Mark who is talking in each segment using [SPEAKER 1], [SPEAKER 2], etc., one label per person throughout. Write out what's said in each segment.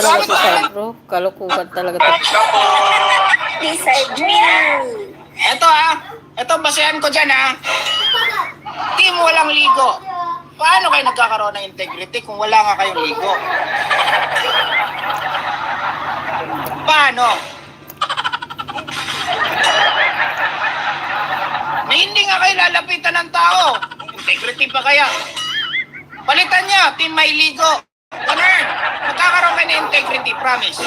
[SPEAKER 1] talaga si Cypro. Kalukuhan talaga to.
[SPEAKER 2] Decide mo.
[SPEAKER 3] Ito ah, ito basehan ko dyan ah. Team walang ligo. Paano kayo nagkakaroon ng integrity kung wala nga kayong ligo? Paano? Na hindi nga kayo lalapitan ng tao. Integrity pa kaya? Palitan niya, team may ligo. Ganun. Magkakaroon kayo ng integrity, promise.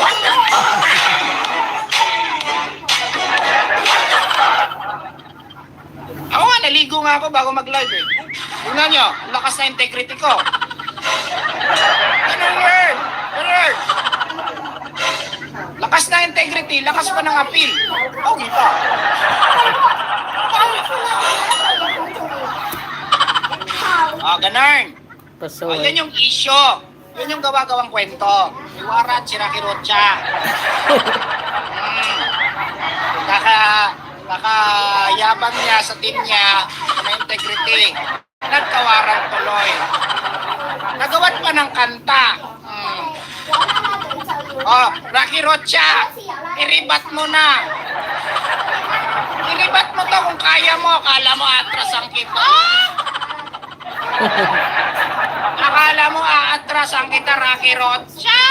[SPEAKER 3] Ako nga, naligo nga ako bago mag-live eh. Tingnan nyo, lakas na integrity ko. Ganun word! Ganun! Lakas na integrity, lakas pa ng appeal. Oh, kita. Ah, ganun. Oh,
[SPEAKER 1] Pasuway.
[SPEAKER 3] yan yung issue. Yun yung gawa-gawang kwento. May warat, si Rocky Rocha. Hmm. Kaka, kakayabang niya sa team niya na may integrity. Nagkawaran tuloy. Nagawan pa ng kanta. Hmm. Oh, Rocky Rocha, iribat mo na. Iribat mo to kung kaya mo. Kala mo atras ang kita. Akala mo aatras ang kita, Rocky Rocha.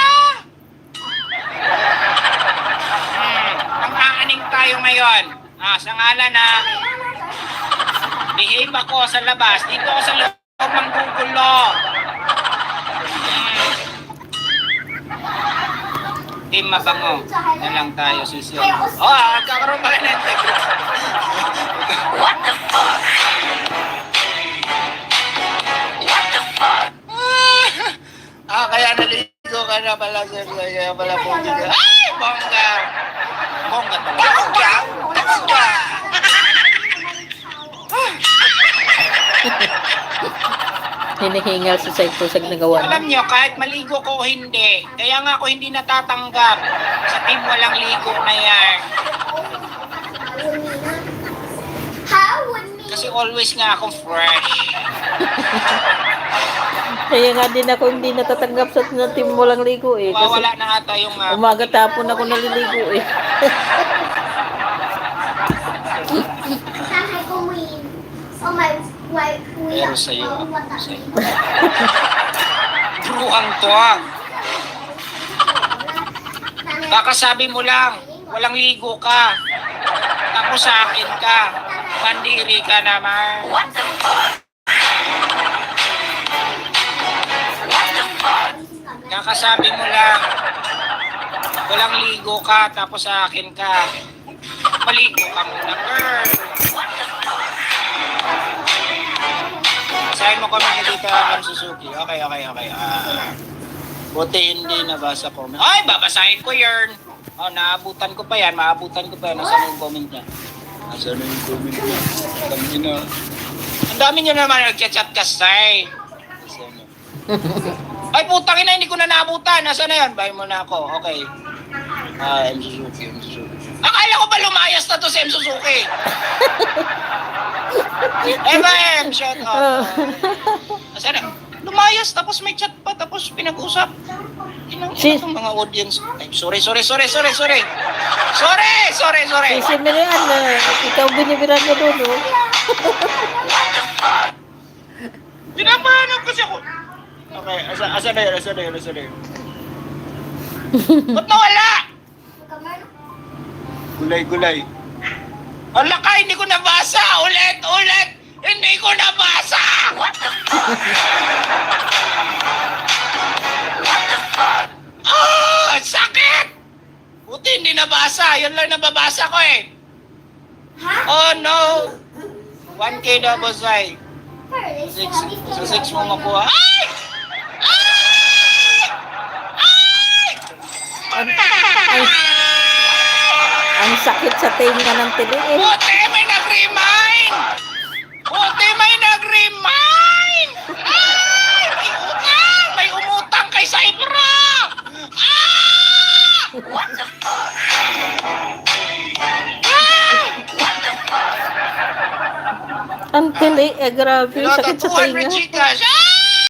[SPEAKER 3] Hmm, ang aaning tayo ngayon. Ah, sa ngalan na behave ako sa labas. Dito ako sa loob ng gugulo. Hmm. Team mabango. Na lang tayo susunod. Oh, ah, kakaroon ba ka ng integrity? Ah, kaya naligo ka na pala, sir. Kaya pala po. Ay, bongga! Bongga talaga. Bongga! Bongga!
[SPEAKER 1] Hinihingal si Cypro sa nagawa niya.
[SPEAKER 3] Alam nyo, kahit maligo ko o hindi, kaya nga ako hindi natatanggap sa team walang ligo na yan.
[SPEAKER 2] How would me?
[SPEAKER 3] Kasi always nga akong fresh.
[SPEAKER 1] Kaya nga din ako hindi natatanggap sa na team walang ligo eh. Kasi
[SPEAKER 3] Mawala na ata yung... ah,
[SPEAKER 1] umaga tapon ako naliligo eh.
[SPEAKER 2] Oh my, my,
[SPEAKER 3] Pero sa'yo. Bruhang to ah. Kakasabi mo lang, walang ligo ka. Tapos sa akin ka. Pandiri ka naman. Kakasabi mo lang, walang ligo ka, tapos sa akin ka. Maligo ka muna, girl. Basahin mo kami ni Tita Ma'am Suzuki. Okay, okay, okay. Ah, buti hindi nabasa comment. Ay, babasahin ko yun. Oh, naabutan ko pa yan. Maabutan ko pa yan. Nasaan yung comment niya? Nasaan yung comment niya? Alam niyo na. Ang dami niyo naman nagchat-chat kasay. Nasaan na? Ay, putang ina, hindi ko na naabutan. Nasaan na yan? Bahay mo na ako. Okay. Ah, M. Suzuki, M. Suzuki. Akala ko ba lumayas na to si M. Suzuki? Eva M, shout out. Nasaan na? Lumayas, tapos may chat pa, tapos pinag-usap. Inang
[SPEAKER 1] Si-
[SPEAKER 3] mga audience. Ay, sorry, sorry, sorry, sorry, sorry. Sorry, sorry, sorry.
[SPEAKER 1] Si Miriam, uh, ikaw binibiran mo doon oh.
[SPEAKER 3] Pinapahanap kasi ako. Okay, asa, asa na yun, asa na yun, asa na yun. Ba't nawala? Gulay, gulay. Hala ka, hindi ko nabasa. Ulit, ulit. Hindi ko nabasa. What the fuck? Ah, ang sakit. Buti hindi nabasa. Yun lang nababasa ko eh. Oh no. 1K na bosay. Six, sa six mo makuha. Ay!
[SPEAKER 1] Ang, ang, ang sakit sa tenga ng tili eh.
[SPEAKER 3] Buti may nag-remind! Buti may nag-remind! Ay! May utang! May umutang kay Saibra! Ah! What the fuck? Ah!
[SPEAKER 1] Ang tili eh, grabe.
[SPEAKER 3] Pinota
[SPEAKER 1] Sakit sa
[SPEAKER 3] 200
[SPEAKER 1] tenga.
[SPEAKER 3] chicas.